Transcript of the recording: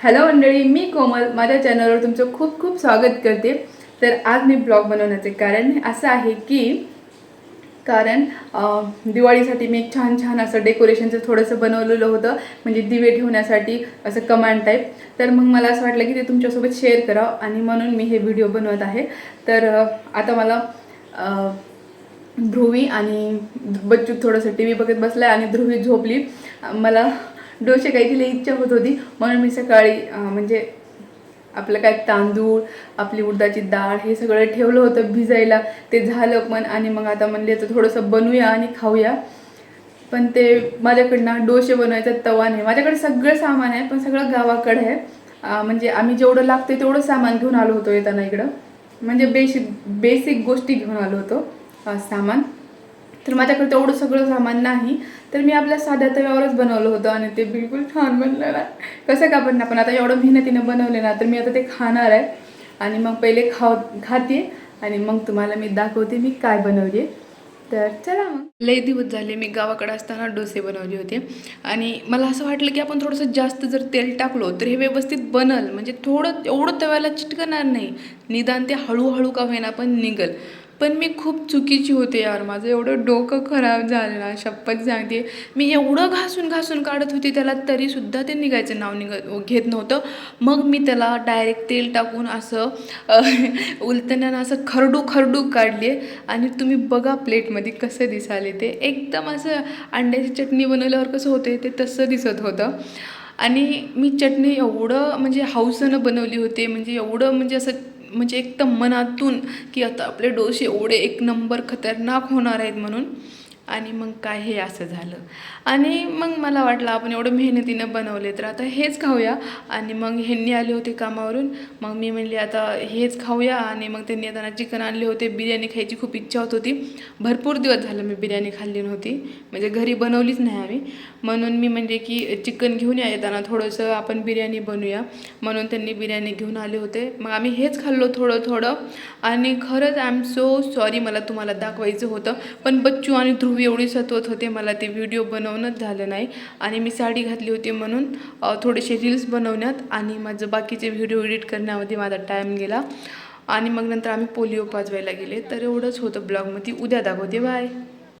Hello मंडळी मी कोमल. माझ्या चॅनलवर तुमचं खूप खूप स्वागत करते. तर आज मी ब्लॉग बनवण्याचे कारण असं आहे की कारण दिवाळीसाठी मी एक छान छान असं डेकोरेशनचं थोडंसं बनवलेलं होतं. म्हणजे दिवे ठेवण्यासाठी असं कमांड टाईप तर मग मला असं वाटलं की ते तुमच्यासोबत शेअर करावं आणि म्हणून मी हे व्हिडिओ बनवत आहे. तर आता मला ध्रुवी आणि बच्चू थोडंसं टी व्ही बघत बसला आणि ध्रुवी झोपली. मला डोसे काही तिला इच्छा होत होती. म्हणून मी सकाळी म्हणजे आपलं काय तांदूळ आपली उडदाची डाळ हे सगळं ठेवलं होतं भिजायला. ते झालं पण आणि मग आता म्हणले तर थोडंसं बनवूया आणि खाऊया. पण ते माझ्याकडनं डोसे बनवायचा तवा नाही. माझ्याकडे सगळं सामान आहे पण सगळं गावाकडे आहे. म्हणजे आम्ही जेवढं लागते तेवढं सामान घेऊन आलो होतो येताना इकडं. म्हणजे बेसिक बेसिक गोष्टी घेऊन आलो होतो सामान. तर माझ्याकडे तेवढं सगळं सामान नाही. तर मी आपल्या साध्या तव्यावरच बनवलं होतं आणि ते बिलकुल छान बनलं ना. कसं का पण आता एवढं मेहनतीनं बनवले ना तर मी आता ते खाणार आहे. आणि मग पहिले खाव खाते आणि मग तुम्हाला मी दाखवते मी काय बनवले. तर चला मग. लई दिवस झाले मी गावाकडे असताना डोसे बनवले होते. आणि मला असं वाटलं की आपण थोडंसं जास्त जर तेल टाकलो तर हे व्यवस्थित बनल. म्हणजे थोडं एवढं तव्याला चिटकणार नाही. निदान ते हळूहळू का होईना पण निघल. पण मी खूप चुकीची होते यार. माझं एवढं डोकं खराब झालं ना शपथ सांगते मी एवढं घासून घासून काढत होती त्याला तरीसुद्धा ते निघायचं नाव निघत घेत नव्हतं. मग मी त्याला डायरेक्ट तेल टाकून असं उलतण्यानं असं खरडू खरडू काढले आणि तुम्ही बघा प्लेटमध्ये कसं दिसाले ते. एकदम असं अंड्याची चटणी बनवल्यावर कसं होते ते तसं दिसत होतं. आणि मी चटणी एवढं म्हणजे हौसनं बनवली होती. म्हणजे एवढं म्हणजे असं म्हणजे एकदम मनातून की आता आपले डोसे एवढे एक नंबर खतरनाक होणार आहेत म्हणून. आणि मग काय हे असं झालं. आणि मग मला वाटलं आपण एवढं मेहनतीनं बनवले तर आता हेच खाऊया. आणि मग ह्यांनी आले होते कामावरून. मग मी म्हणले आता हेच खाऊया. आणि मग त्यांनी येताना चिकन आणले होते. बिर्याणी खायची खूप इच्छा होत होती. भरपूर दिवस झालं मी बिर्याणी खाल्ली नव्हती. म्हणजे घरी बनवलीच नाही आम्ही. म्हणून मी म्हणजे की चिकन घेऊन या येताना. थोडंसं आपण बिर्याणी बनवूया म्हणून त्यांनी बिर्याणी घेऊन आले होते. मग आम्ही हेच खाल्लो थोडं थोडं. आणि खरंच आय एम सो सॉरी मला तुम्हाला दाखवायचं होतं. पण बच्चू आणि ध्रुवी एवढी सतवत होते मला ते व्हिडिओ बनवणंच झालं नाही. आणि मी साडी घातली होती म्हणून थोडेसे रील्स बनवण्यात आणि माझं बाकीचे व्हिडिओ एडिट करण्यामध्ये माझा टाईम गेला. आणि मग नंतर आम्ही पोलिओ पाजवायला गेले. तर एवढंच होतं ब्लॉगमध्ये उद्या दाखवते. बाय